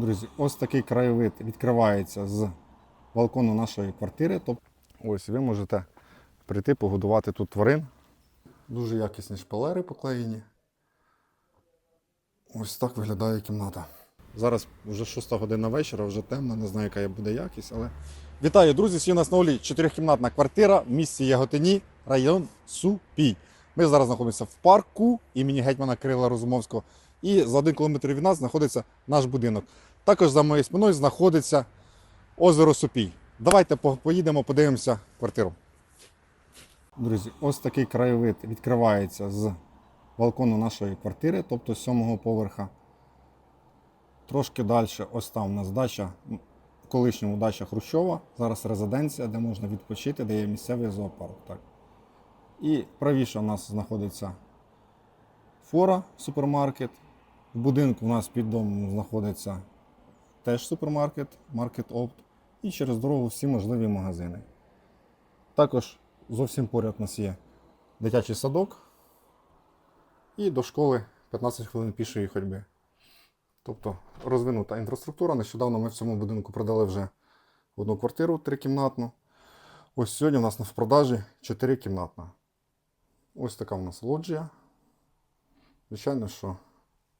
Друзі, ось такий краєвид відкривається з балкону нашої квартири. Тобто, ось ви можете прийти погодувати тут тварин. Дуже якісні шпалери поклеєні. Ось так виглядає кімната. Зараз вже 6 година вечора, вже темно, не знаю, яка буде якість, але. Вітаю, друзі! Сьогодні у нас на Олі чотирьохкімнатна квартира в місті Яготині, район Супій. Ми зараз знаходимося в парку імені гетьмана Кирила Розумовського. І за один кілометр від нас знаходиться наш будинок. Також за моєю спиною знаходиться озеро Супій. Давайте поїдемо, подивимося квартиру. Друзі, ось такий краєвид відкривається з балкону нашої квартири, тобто з сьомого поверха. Трошки далі, ось там у нас дача, колишньому дача Хрущова, зараз резиденція, де можна відпочити, де є місцевий зоопарк. Так. І правіше у нас знаходиться фора, супермаркет. В будинку у нас під домом знаходиться теж супермаркет, маркет Опт. І через дорогу всі можливі магазини. Також зовсім поряд у нас є дитячий садок. І до школи 15 хвилин пішої ходьби. Тобто розвинута інфраструктура. Нещодавно ми в цьому будинку продали вже одну квартиру трикімнатну. Ось сьогодні у нас в продажі 4-кімнатна. Ось така у нас лоджія. Звичайно, що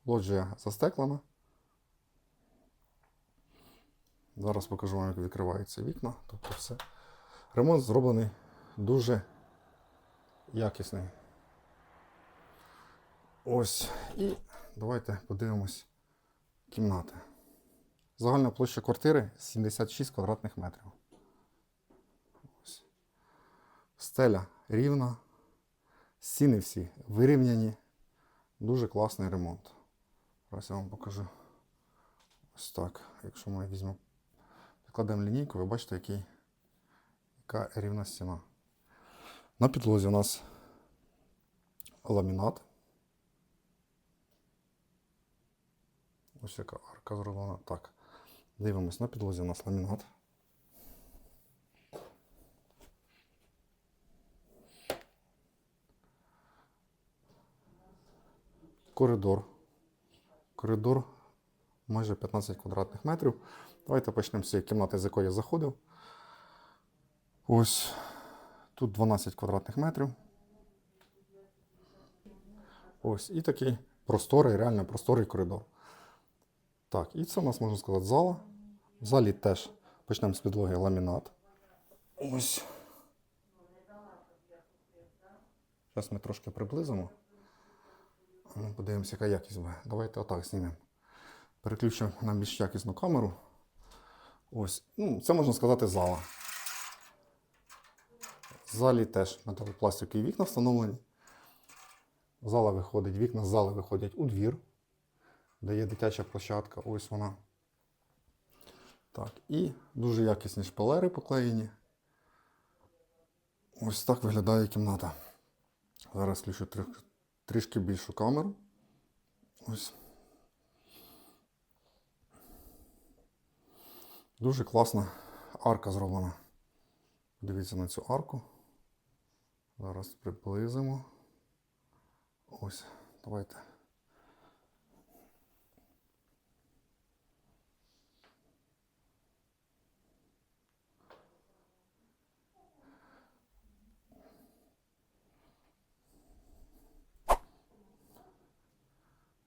лоджія застеклена. Зараз покажу вам, як відкриваються вікна. Тобто все. Ремонт зроблений дуже якісний. Ось. І давайте подивимось кімнати. Загальна площа квартири 76 квадратних метрів. Ось. Стеля рівна. Стіни всі вирівняні. Дуже класний ремонт. Зараз я вам покажу. Ось так. Якщо ми візьмемо, підкладемо лінійку, ви бачите, який, яка рівна стіна. На підлозі у нас ламінат. Ось яка арка зроблена. Так. Дивимось на підлозі у нас ламінат. Коридор. Коридор майже 15 квадратних метрів. Давайте почнемо з цієї кімнати, з якої я заходив. Ось тут 12 квадратних метрів. Ось і такий просторий, реально просторий коридор. Так, і це у нас можна сказати зала. В залі теж почнемо з підлоги ламінат. Ось. Зараз ми трошки приблизимо. Подивимося, яка якість буде. Давайте отак знімемо. Переключимо на більш якісну камеру. Ось. Ну, це можна сказати зала. В залі теж металопластикові вікна встановлені. Зала виходить, вікна з зали виходять у двір, де є дитяча площадка. Ось вона. Так, і дуже якісні шпалери поклеєні. Ось так виглядає кімната. Зараз включу трішки більшу камеру. Ось. Дуже класна арка зроблена. Дивіться на цю арку. Зараз приблизимо. Ось, давайте.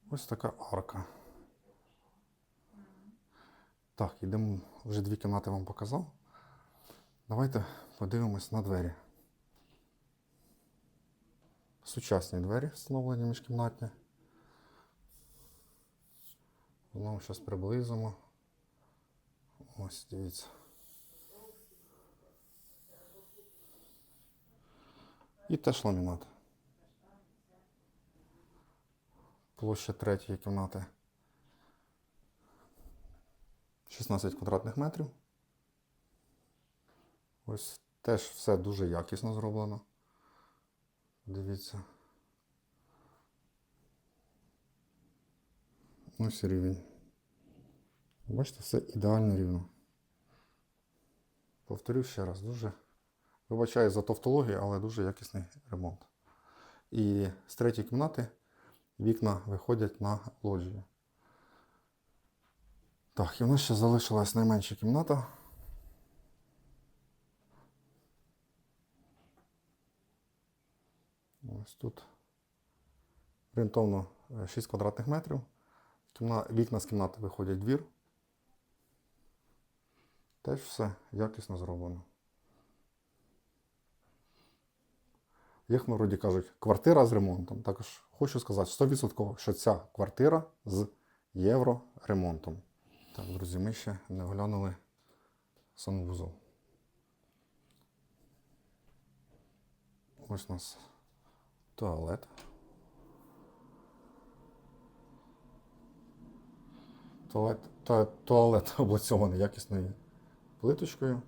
Ось така арка. Так, йдемо, вже дві кімнати вам показав. Давайте подивимось на двері. Сучасні двері встановлені міжкімнатні. Знову зараз приблизимо. Ось, дивіться. І теж ламінат. Площа третьої кімнати 16 квадратних метрів. Ось теж все дуже якісно зроблено. Дивіться. Ось рівень. Бачите, все ідеально рівно. Повторю ще раз, дуже вибачаю за тавтологію, але дуже якісний ремонт. І з третьої кімнати вікна виходять на лоджію. Так, і в нас ще залишилась найменша кімната. Ось тут орієнтовно е, 6 квадратних метрів. Кімна... Вікна з кімнати виходять двір. Теж все якісно зроблено. Як в народі кажуть, квартира з ремонтом. Також хочу сказати 100%, що ця квартира з євроремонтом. Так, друзі, ми ще не оглянули санвузол. Ось у нас туалет. Туалет, та, туалет облицьований якісною плиточкою.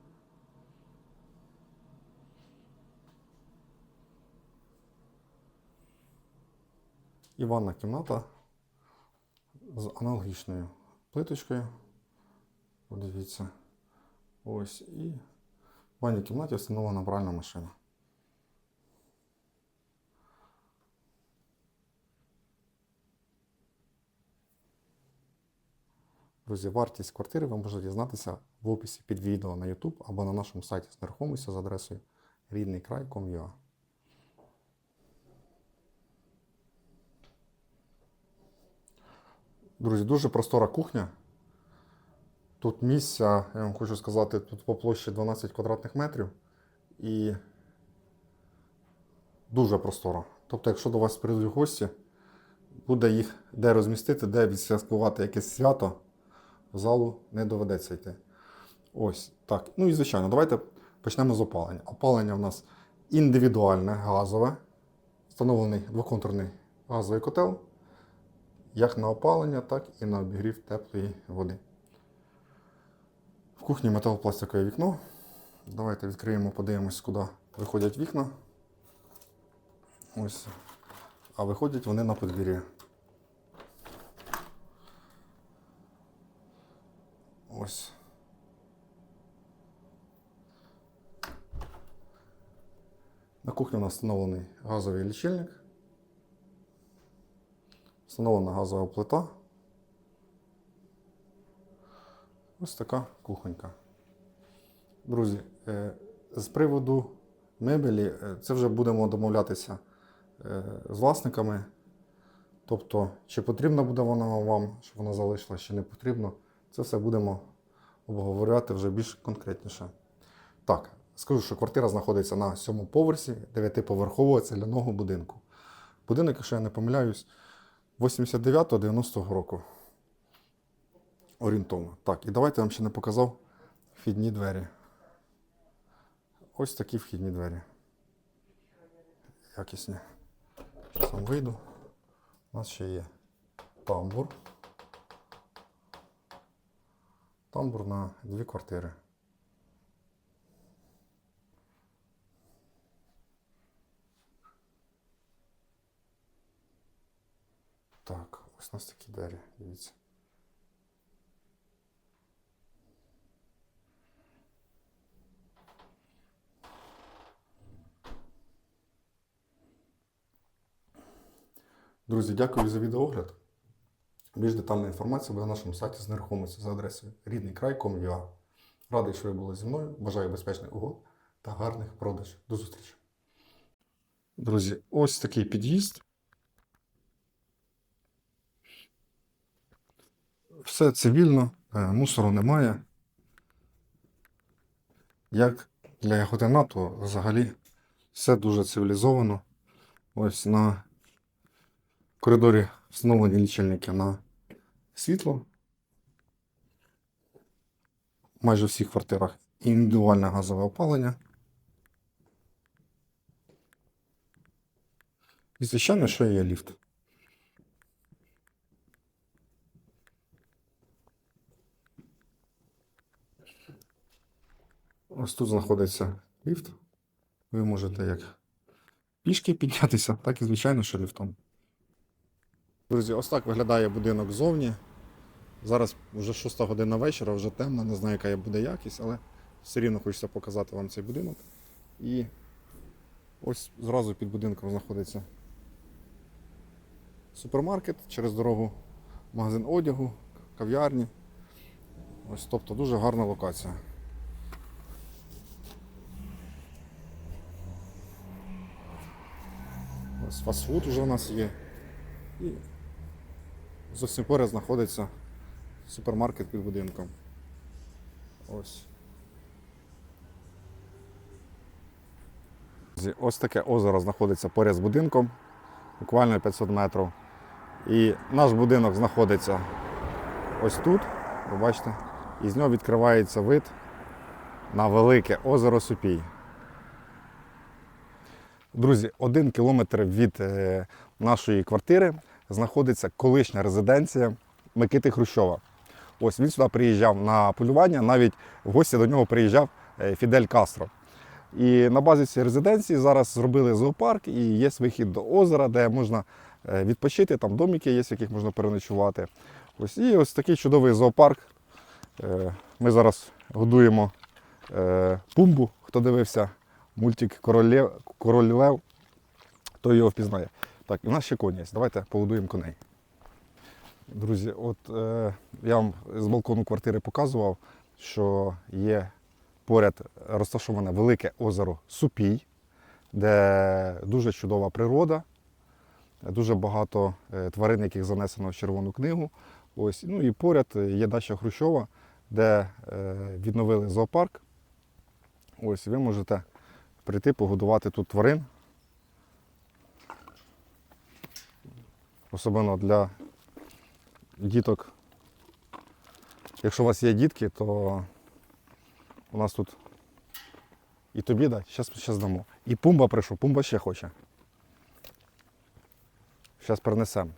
І ванна кімната з аналогічною плиточкою. Подивіться. Ось і в ванній кімнаті встановлена пральна машина. Друзі, вартість квартири ви можете дізнатися в описі під відео на YouTube або на нашому сайті з нерухомості за адресою рідний ріднийкрай.com.ua. Друзі, дуже простора кухня. Тут місця, я вам хочу сказати, тут по площі 12 квадратних метрів і дуже простора. Тобто, якщо до вас прийдуть гості, буде їх де розмістити, де відсвяткувати якесь свято, в залу не доведеться йти. Ось так. Ну і звичайно, давайте почнемо з опалення. Опалення в нас індивідуальне, газове, встановлений двоконтурний газовий котел, як на опалення, так і на обігрів теплої води. В кухні металопластикове вікно. Давайте відкриємо, подивимось, куди виходять вікна. Ось. А виходять вони на подвір'я. Ось. На кухні у нас встановлений газовий лічильник. Встановлена газова плита. Ось така кухонька. Друзі, е, з приводу мебелі, е, це вже будемо домовлятися е, з власниками. Тобто, чи потрібна буде вона вам, щоб вона залишилась, чи не потрібно. Це все будемо обговорювати вже більш конкретніше. Так, скажу, що квартира знаходиться на сьомому поверсі 9-поверхового цегляного будинку. Будинок, якщо я не помиляюсь, 89-90 року. Орієнтовно. Так, і давайте я вам ще не показав вхідні двері. Ось такі вхідні двері. Якісні. Сам вийду. У нас ще є тамбур. Тамбур на дві квартири. Так, ось у нас такі двері, дивіться. Друзі, дякую за відеоогляд. Більш детальна інформація буде на нашому сайті з нерухомості за адресою ріднийкрай.com.ua. Радий, що ви були зі мною. Бажаю безпечних угод та гарних продажів. До зустрічі. Друзі, ось такий під'їзд. Все цивільно, е, мусору немає. Як для Яготина, то взагалі все дуже цивілізовано. Ось на коридорі встановлені лічильники на світло. Майже в всіх квартирах індивідуальне газове опалення. І, звичайно, що є ліфт. Ось тут знаходиться ліфт. Ви можете як пішки піднятися, так і, звичайно, що ліфтом. Друзі, ось так виглядає будинок ззовні. Зараз вже 6 година вечора, вже темно, не знаю, яка буде якість, але все рівно хочеться показати вам цей будинок. І ось зразу під будинком знаходиться супермаркет, через дорогу магазин одягу, кав'ярні. Ось, тобто дуже гарна локація. Ось фастфуд вже у нас є. І зовсім поряд знаходиться супермаркет під будинком. Ось. Ось таке озеро знаходиться поряд з будинком, буквально 500 метрів. І наш будинок знаходиться ось тут, ви бачите, і з нього відкривається вид на велике озеро Супій. Друзі, один кілометр від е, нашої квартири знаходиться колишня резиденція Микити Хрущова. Ось він сюди приїжджав на полювання, навіть в гості до нього приїжджав е, Фідель Кастро. І на базі цієї резиденції зараз зробили зоопарк і є вихід до озера, де можна е, відпочити, там домики є, в яких можна переночувати. Ось і ось такий чудовий зоопарк. Ми зараз годуємо пумбу, хто дивився мультик Король Лев, Король Лев, той його впізнає. Так, і в нас ще коні є. Давайте погодуємо коней. Друзі, от е, я вам з балкону квартири показував, що є поряд розташоване велике озеро Супій, де дуже чудова природа, дуже багато е, тварин, яких занесено в Червону книгу. Ось, ну і поряд є дача Хрущова, де е, відновили зоопарк. Ось ви можете прийти погодувати тут тварин. Особливо для діток. Якщо у вас є дітки, то у нас тут і тобі дай, зараз дамо. І пумба прийшов, пумба ще хоче. Зараз принесемо.